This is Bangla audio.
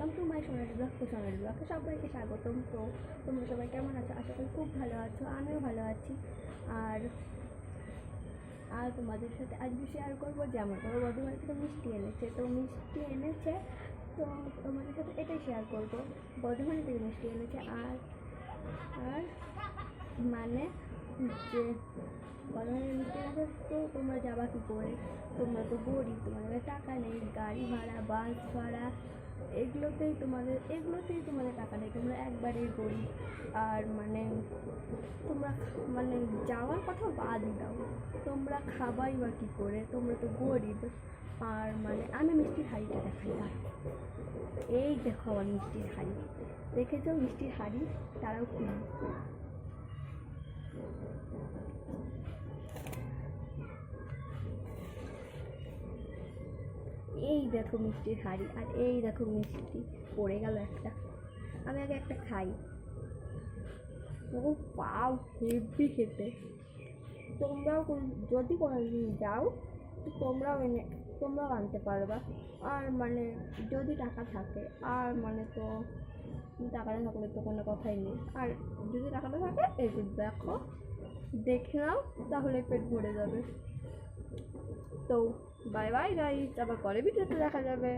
Welcome to my Sonali blog তো সোনালি ব্লগে সবাইকে স্বাগতম। তো তোমরা সবাই কেমন আছো? আশা করি খুব ভালো আছো, আমিও ভালো আছি। আর আর তোমাদের সাথে আজকে শেয়ার করব যে আমার বড় বর্ধমান থেকে মিষ্টি এনেছে। তো মিষ্টি এনেছে, তো তোমাদের সাথে এটাই শেয়ার করব। বর্ধমান থেকে মিষ্টি এনেছে। আর আর মানে যে বর্ধমানের মিষ্টি এনেছে, তো তোমরা যাবা কী করে? তোমরা তো গরিব, তোমাদের টাকা নেই। গাড়ি ভাড়া বাস ভাড়া এগুলোতেই তোমাদের এগুলোতেই তোমাদের টাকা নেই। তোমরা একবারে গরিব। আর মানে তোমরা মানে যাওয়ার কথা বাদ দাও। তোমরা খাবাই বা কী করে? তোমরা তো গরিব। আর মানে আমি মিষ্টির হাঁড়িটা দেখাই। এই দেখো আমার মিষ্টির হাঁড়ি। দেখেছ? মিষ্টির হাঁড়ি? তারাও খুলি। এই দেখো মিষ্টির হাড়ি আর এই দেখো মিষ্টি, পড়ে গেল একটা। আমি আগে একটা খাই। ও, পাও হেভি খেতে। তোমরাও যদি কোনো দিন যাও, তোমরাও এনে তোমরাও আনতে পারবা। আর মানে যদি টাকা থাকে, আর মানে তো টাকাটা থাকলে তো কোনো কথাই নেই। আর যদি টাকাটা থাকে, এই দেখো, দেখে নাও, তাহলে পেট ভরে যাবে। তো বাই বাই গাইজ আবার পরে ভিডিওতে দেখা যাবে।